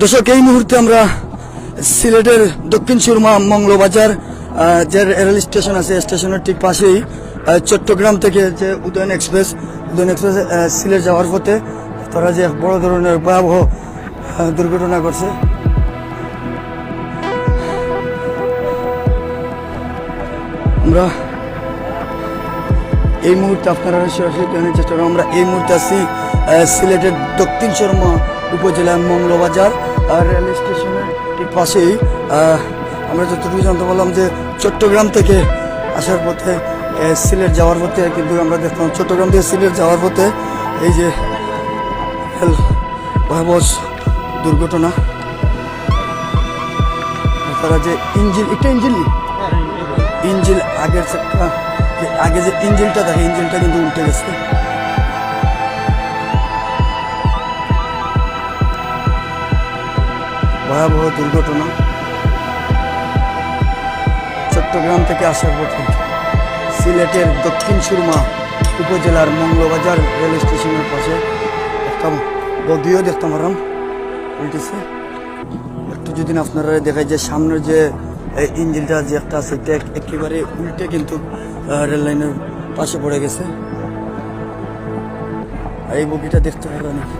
দর্শক, এই মুহূর্তে আমরা সিলেটের দক্ষিণ সুরমা মঙ্গলবাজার যে রেল স্টেশন আছে, স্টেশনের ঠিক পাশেই চট্টগ্রাম থেকে যে উদয়ন এক্সপ্রেস উদয়ন এক্সপ্রেস সিলেট যাওয়ার পথে তারা যে বড় ধরনের ভয়াবহ দুর্ঘটনা করছে আমরা এই মুহূর্তে আপনারা সরাসরি জানার চেষ্টা আমরা এই মুহূর্তে আছি সিলেটের দক্ষিণ শর্মা উপজেলার আর রেল স্টেশনের ঠিক পাশেই আমরা যতটুকু জানতে পারলাম যে চট্টগ্রাম থেকে আসার পথে সিলেট যাওয়ার পথে কিন্তু আমরা দেখলাম চট্টগ্রাম থেকে সিলেট যাওয়ার পথে এই যে রেল ভয়াবহ দুর্ঘটনা। তারা যে ইঞ্জিন একটা ইঞ্জিন ইঞ্জিল আগের চাকা আগে যে ইঞ্জিলটা থাকে ইঞ্জিলটা কিন্তু উল্টে গেছে। ভয়াবহ দুর্ঘটনা চট্টগ্রাম থেকে আসার পথে সিলেটের দক্ষিণ সুরমা উপজেলার মঙ্গলবাজার রেল স্টেশনের পাশে একটা বদিও দেখতে পারলাম উল্টেছে। একটু যদি আপনারা দেখায় যে সামনের যে ইঞ্জিনটা যে একটা আছে, এটা একেবারে উল্টে কিন্তু রেল লাইনের পাশে পড়ে গেছে। এই বগিটা দেখতে পারো নাকি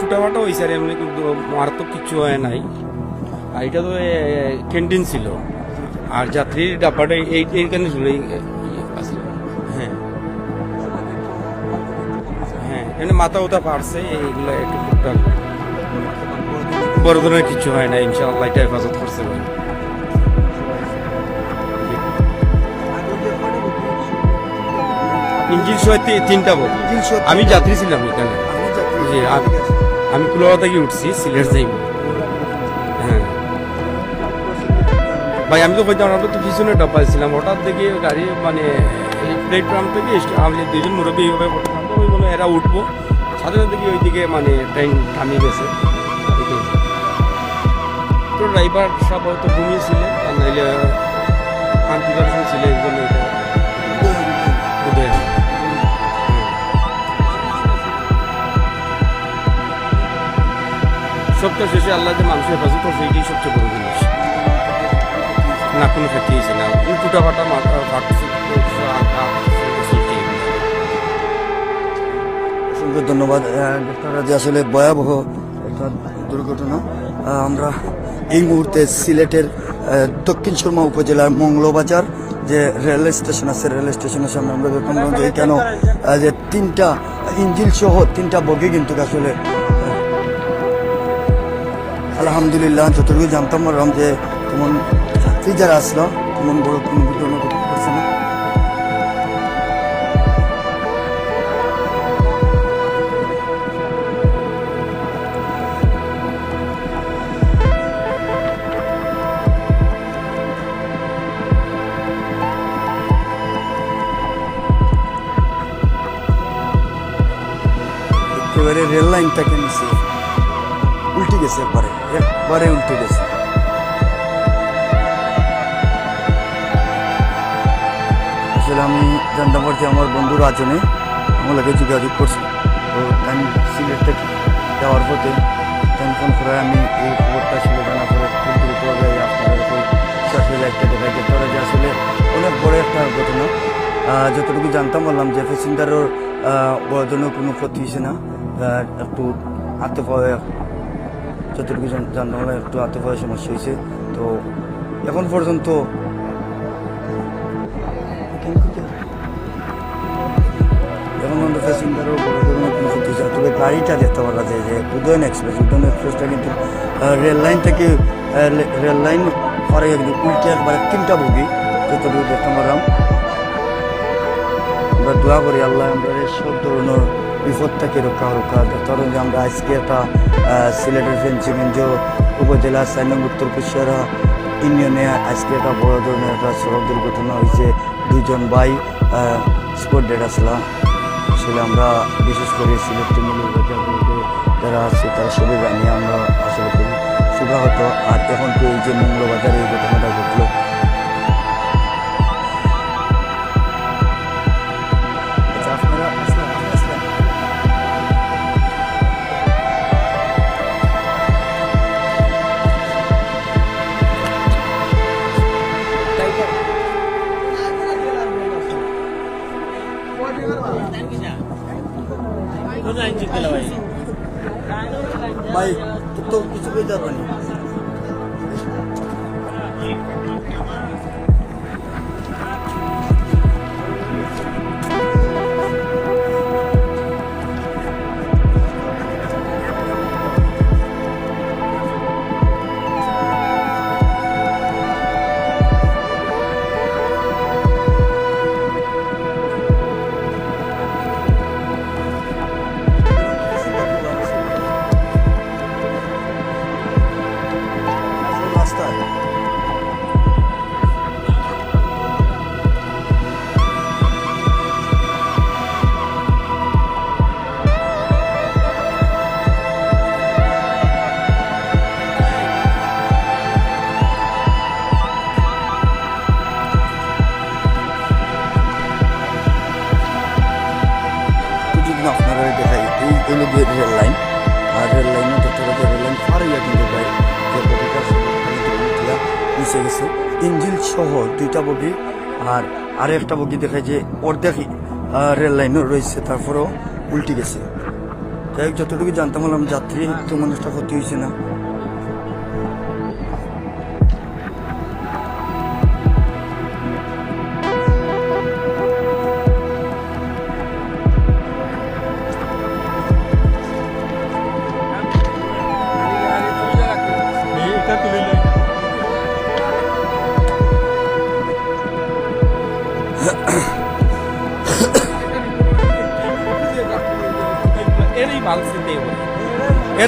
টুটাফাটা হয়েছে আর এমনি মারাত্মক কিছু হয় নাই। আর এটা তো ক্যান্টিন ছিল। আর যাত্রীর ডাব্বাটা এই এইখানে ছিল হ্যাঁ। হ্যাঁ এমনি মাথা উতা পারছে এইগুলো একটু টুকটাক। বড় ধরনের কিছু হয় না ইনশাআল্লাহ এটা হেফাজত করছে ভাই। ইঞ্জিন সহ তিনটা বল আমি যাত্রী ছিলাম এখানে। আমি যাত্রী। জি, আমি- কুলাবা থেকে উঠছি, সিলেট যাইব। হ্যাঁ। ভাই, আমি তো কইতাম আমরা তো পিছনে ডাব্বায় ছিলাম হঠাৎ দেখি গাড়ি মানে এই প্লেটফর্ম থেকে আমি দুজন মুরব্বী এইভাবে পড়তাম তো ওই এরা উঠবো। সাথে সাথে দেখি ওইদিকে মানে ট্রেন থামিয়ে গেছে। তো ড্রাইভার সব হয়তো ঘুমিয়েছিলেন আর নাইলে কনফিগারেশন ছিল এই জন্য সবটা শেষে আল্লাহ যে মানুষের হেফাজত করছে, এটাই সবচেয়ে বড় জিনিস। না, কোনো হয়েছে না। টুটা ফাটা মাথা ফাটছে। অসংখ্য ধন্যবাদ। ডাক্তাররা যে আসলে ভয়াবহ একটা দুর্ঘটনা। আমরা এই মুহূর্তে সিলেটের দক্ষিণ সুরমা উপজেলার মংলবাজার যে রেল স্টেশন আছে, রেল স্টেশনের সামনে আমরা কেন যে তিনটা ইঞ্জিন সহ তিনটা বগি কিন্তু আসলে আলহামদুলিল্লাহ যতটুকু জানতাম পারলাম যে তেমন যাত্রী যারা আসলো তেমন বড় কোনো দুর্ঘটনা ঘটতে পারছে না। রেল লাইনটাকে নিচে উল্টে গেছে একবারে একবারে উল্টে গেছে। আসলে আমি জানতাম পারছি আমার বন্ধুর আচনে আমার লাগে যোগাযোগ করছে। তো আমি সিলেট থেকে যাওয়ার পথে আমি ফোন করে আমি এই খবরটা আসলে জানা পরে খুব দ্রুতভাবে আপনাদের সরকারি একটা দেখাই যে তারা যে আসলে অনেক বড় একটা ঘটনা। যতটুকু জানতাম বললাম যে প্যাসেঞ্জারের জন্য কোনো ক্ষতি হয়েছে না। একটু হাতে পায়ে যতটুকু জান- জানতে পারলাম একটু পায়ে সমস্যা হয়েছে তো এখন পর্যন্ত এখন পর্যন্ত প্যাসেঞ্জারও। তবে গাড়িটা দেখতে পারা যায় যে উদয়ন এক্সপ্রেস উদয়ন এক্সপ্রেসটা কিন্তু রেল লাইন থেকে রেল লাইন পারে উল্টে একবারে তিনটা বগি যতটুকু দেখতে পারলাম আমরা দোয়া করি আল্লাহ, আমরা সব ধরনের বিপদ থেকে রক্ষা রক্ষা ধরুন যে আমরা আজকে একটা সিলেটের ফেন্সিগঞ্জ উপজেলা নং উত্তর কুশিয়ারা ইউনিয়নে আজকে একটা বড় ধরনের একটা সড়ক দুর্ঘটনা হয়েছে। দুজন ভাই স্পট ডেট আসলাম আসলে আমরা বিশেষ করে সিলেট বাজারগুলোতে যারা আছে, তারা সবাই জানি আমরা আসলে খুবই সুখাহত আর এখন তো এই যে মঙ্গলবাজারে রেল লাইন, আর রেল লাইনে পাচ্ছি রেল লাইন ফারিয়া কিন্তু ভাই যে বগিটা উঠিয়া নিচে গেছে। ইঞ্জিল সহ দুইটা বগি, আর আরে একটা বগি দেখায় যে অর্ধেক রেল লাইনও রয়েছে, তারপরেও উল্টি গেছে। হোক, যতটুকু জানতাম যাত্রী তো মানুষটা ক্ষতি হয়েছে না।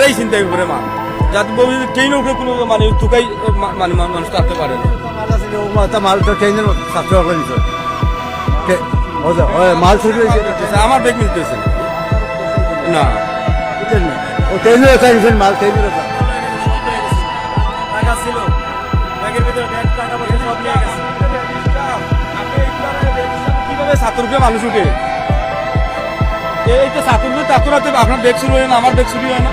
এরাই চিন্তাই করে মাল যাতে বলি ট্রেনের উপরে কোনো মানে তুকাই মা- মানে মানুষ থাকতে পারে মাল তো ট্রেনের ছাত্র মাল ছুটি আমার বেগ মিলতেছে না। ও ট্রেনের চাইছেন মাল ট্রেনের মানুষ উঠে? এই তো রুপিয়া তাতুরাতে আপনার ব্যাগ শুরু হয় না, আমার ব্যাগ শুরু হয় না।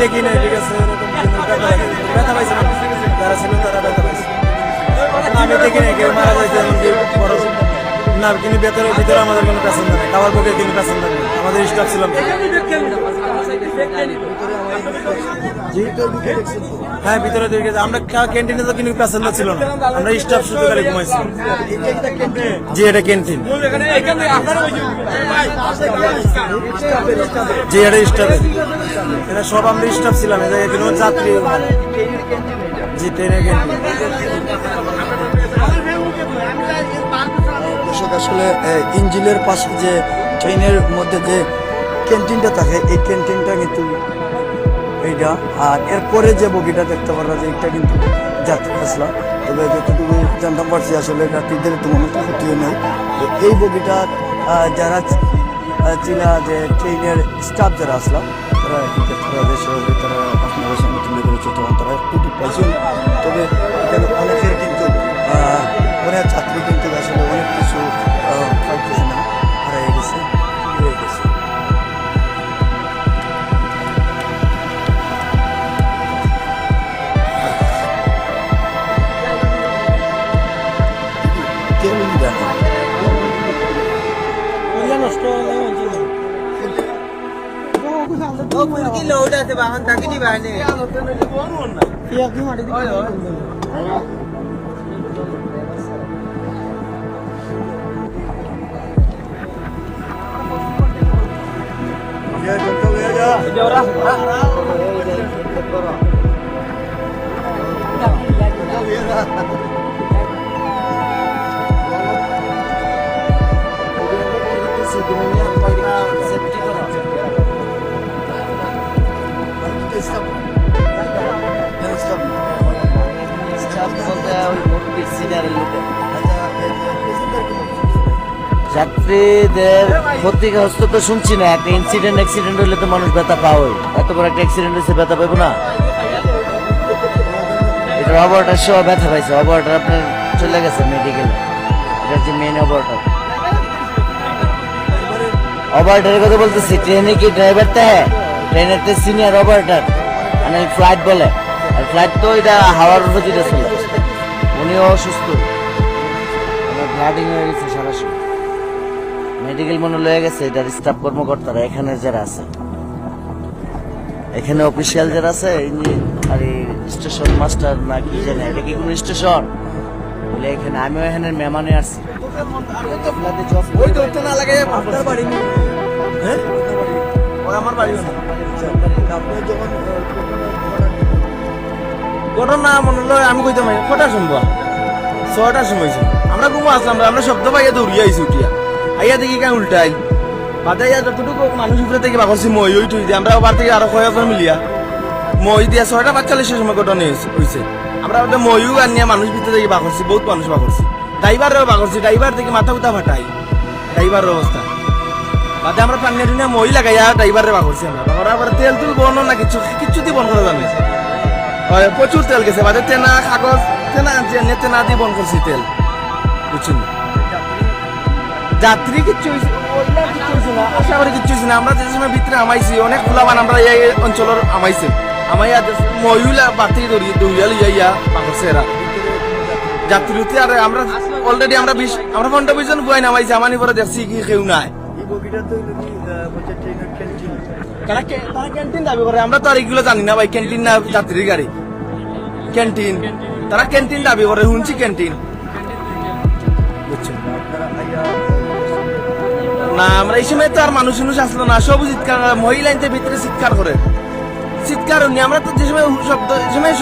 দেখি নাই, ঠিক আছে? ব্যথা পাইছে না? ছিল তারা ব্যথা পাইছে। আমি দেখি না কেউ মারা যাইছে না, কিন্তু ভেতরে আমাদের কোনো প্যাসেঞ্জার নেই। খাবার পক্ষে কিন্তু প্যাসেঞ্জার নেই। আমাদের স্টাফ ছিলাম হ্যাঁ ভিতরে দিয়ে গেছে আমরা ক্যান্টিনে তো কিন্তু প্যাসেঞ্জার ছিল না। আমরা স্টাফ শুধু খালি ঘুমাইছি। ক্যান্টিন জি এটা ক্যান্টিন জি এটা স্টাফ এটা সব আমরা স্টাফ ছিলাম। জায়গায় কোনো যাত্রী। জি ট্রেনের ক্যান্টিন আসলে ইঞ্জিনের পাশে যে ট্রেনের মধ্যে যে ক্যান্টিনটা থাকে, এই ক্যান্টিনটা কিন্তু এইটা। আর এরপরে যে বগিটা দেখতে পারলা যে এটা কিন্তু যাত্রী আসলাম তবে যতটুকু জানতাম পারছি আসলে যাত্রীদের তেমন একটা ক্ষতিও নেই। এই বগিটা যারা ছিল যে ট্রেনের স্টাফ যারা আসলা, তারা তারা আপনাদের সঙ্গে তুলে ধরেছে তখন তারা একটু পাইছেন তবে এখানে অনেকের লোড আছে বাহন তাকে নি বাইনে ইয়া কি মাটি ওই Ya, ya, ya. Ya, ya, ya. যাত্রীদের ক্ষতিগ্রস্ত তো শুনছি না। একটা ইনসিডেন্ট অ্যাক্সিডেন্ট হলে তো মানুষ ব্যথা পাওয়াই। এত বড় একটা অ্যাক্সিডেন্ট হয়েছে ব্যথা পাবো না। এটা অপারেটার সহ ব্যথা পাইছে। অপারেটার আপনার চলে গেছে মেডিকেলে এটা হচ্ছে মেন অপারেটার। অপারেটারের কথা বলতেছি ট্রেনে কি ড্রাইভার তে ট্রেনের তো সিনিয়র অপারেটার মানে ফ্লাইট বলে। আর ফ্লাইট তো এটা হাওয়ার উপর যেটা ছিল উনিও অসুস্থ। হয়ে গেছে মেডিকেল মনে লয়ে গেছে, এটার স্টাফ কর্মকর্তারা এখানে যারা আছে। এখানে অফিসিয়াল যারা আছে আর স্টেশন মাস্টার না কি জানে, এটা কি কোনো স্টেশন বলে এখানে আমিও এখানে মেহমানে আসছি আমার ঘুমো আসলাম আমরা শব্দ পাইয়া দৌড়িয়ে আইছি উঠিয়া। আইয়া দেখি কেন উল্টাই। বাদে ইয়া যতটুকু মানুষ উপরে থেকে বাকরছি মই, ওই দিয়ে আমরা ওবার থেকে আরও কয়েকজন মিলিয়া। মই দিয়া ছয়টা পাঁচচল্লিশের সময় ঘটনা হয়েছে আমরা ওটা ময়ও আনিয়া মানুষ ভিতরে থেকে বাকরছি বহুত মানুষ বাকরছি ড্রাইভারও বাকরছি ড্রাইভার থেকে মাথা উঠা ফাটাই। ড্রাইভারের অবস্থা। বাদে আমরা পানি টুনিয়া মই লাগাইয়া ড্রাইভারে বাকরছি আমরা। বাকর আবার তেল তুল বন না কিছু কিচ্ছু দিয়ে বন করা জানে প্রচুর তেল গেছে। বাদে তেনা, কাগজ, তেনা এনে তেনা দিয়ে বন করছি তেল। বুঝছেন? যাত্রী কিচ্ছু হয়েছে কিচ্ছু না আশা করি কিচ্ছু হয়েছে না? আমরা যে সময় ভিতরে আমাইছি অনেক খোলাবান আমরা এই অঞ্চলের আমাইছে। আমাইয়া মহিলা বাতি দৌড়িয়ে দৌড়িয়া লইয়া ইয়া পাকড়ছে এরা যাত্রী উঠে আর আমরা অলরেডি আমরা বিশ আমরা পনেরো বিশ জন গুয়াই নামাইছি আমানি পরে দেখছি কি কেউ নাই। তারা ক্যান্টিন দাবি করে আমরা তো আর এগুলো জানি না ভাই ক্যান্টিন না যাত্রীর গাড়ি। ক্যান্টিন তারা ক্যান্টিন দাবি করে শুনছি ক্যান্টিন বুঝছেন আপনারা আইয়া না আমরা এই সময় তো আর মানুষ মানুষ আসলো না সব চিৎকার করে। মহিলা ভিতরে চিৎকার করে। চিৎকার উনি আমরা তো যে সময় শব্দ এই সময়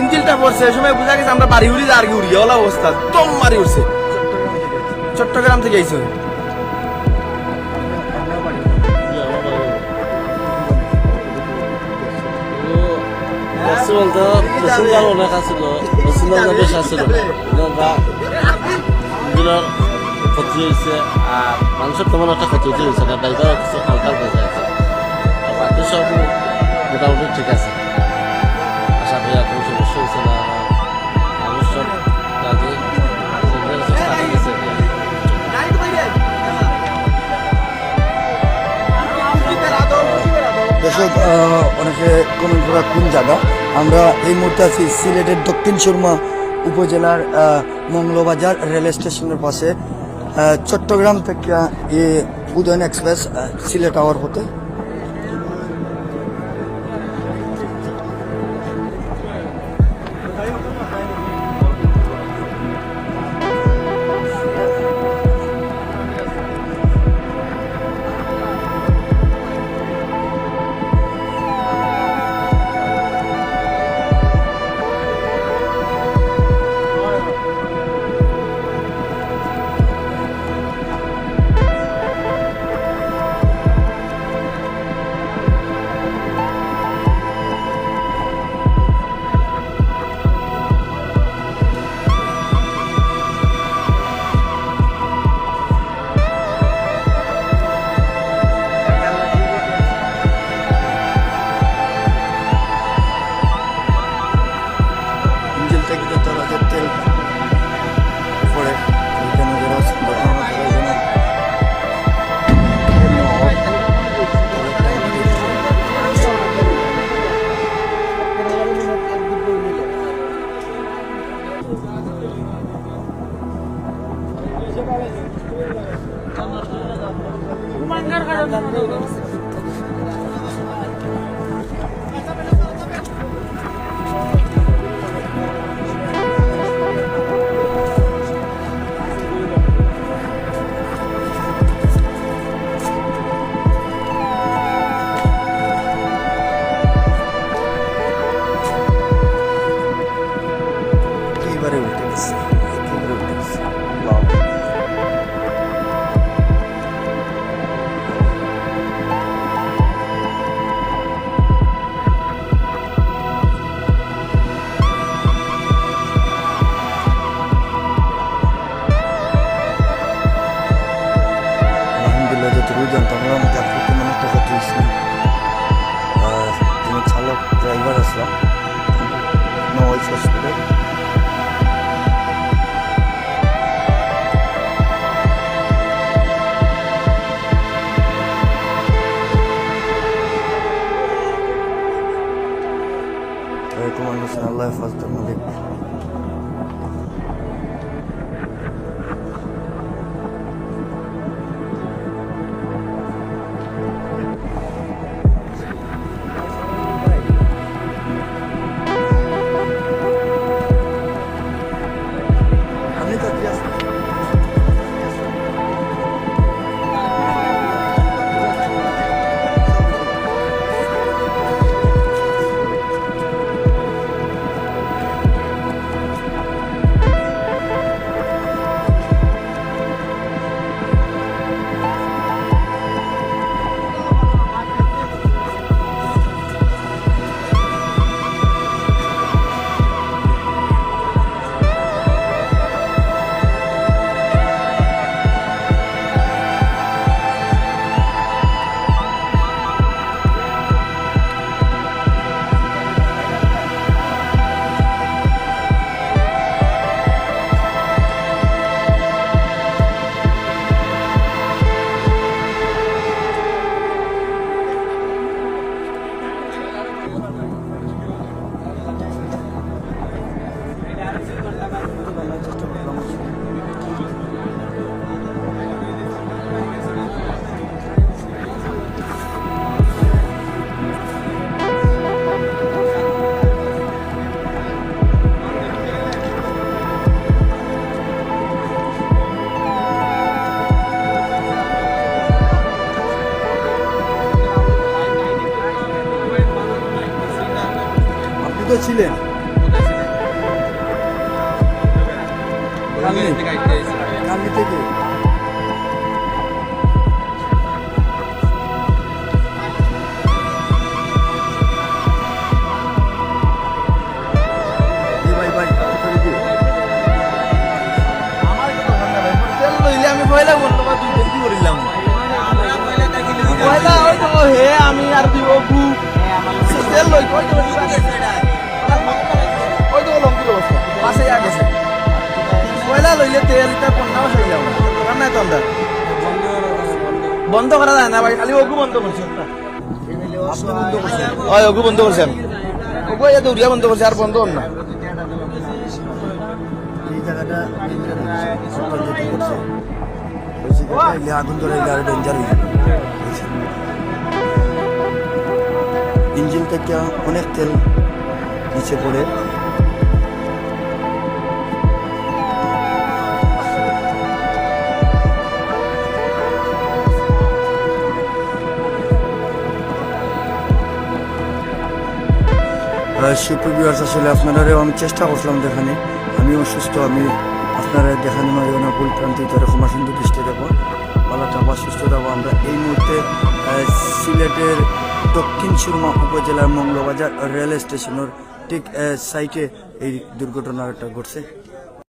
ইঞ্জিলটা পড়ছে এই সময় বোঝা গেছে আমরা বাড়ি উড়ি আর কি উড়িয়ে ওলা অবস্থা দম মারি উঠছে চট্টগ্রাম থেকে আইসো বলতো অনেক বেশ ইঞ্জিনের ক্ষতি হয়েছে, আর মানুষের তেমন একটা হয়েছে না। ড্রাইভার কিছু হালকা যাচ্ছে আর বাকি সব মোটামুটি ঠিক আছে। আশা করি আর কোনো সমস্যা হয়েছে না। মানুষ অনেকে কমেন্ট করা কোন জায়গা? আমরা এই মুহূর্তে আছি সিলেটের দক্ষিণ সুরমা উপজেলার মঙ্গলবাজার রেল স্টেশনের পাশে। চট্টগ্রাম থেকে এ উদয়ন এক্সপ্রেস সিলেট আওয়ার হতে। Hallelujah. লইলে আমি পয়লা বলল বা কি করিলাম? পয়লা ওই তো হে আমি আর দিব গু তেল লই কই তো ওই তো লঙ্কি অবস্থা পাশে আ গেছে পয়লা লইলে তেল খাই যাও দরকার নাই তো বন্ধ করা যায় না ভাই খালি ওগু বন্ধ করছি। ওই ওগু বন্ধ করছি। আমি ওগু দৌড়িয়া বন্ধ করছি আর বন্ধ না। ওই জায়গাটা এলে আগুন ধরে এলে আরও ডেঞ্জার হয়ে যাবে। ইঞ্জিন থেকে অনেক তেল নিচে পড়ে। সুপ্রিভিয়ার্স আসলে আপনারাও আমি চেষ্টা করছিলাম দেখানে আমি অসুস্থ আমি আপনারা দেখানো নয় না ভুল প্রান্তিত এরকম আসন্তু দৃষ্টি দেবো ভালো থাকব আমরা এই মুহূর্তে সিলেটের দক্ষিণ সুরমা উপজেলার মঙ্গলবাজার রেল স্টেশনের ঠিক সাইটে এই দুর্ঘটনাটা ঘটছে।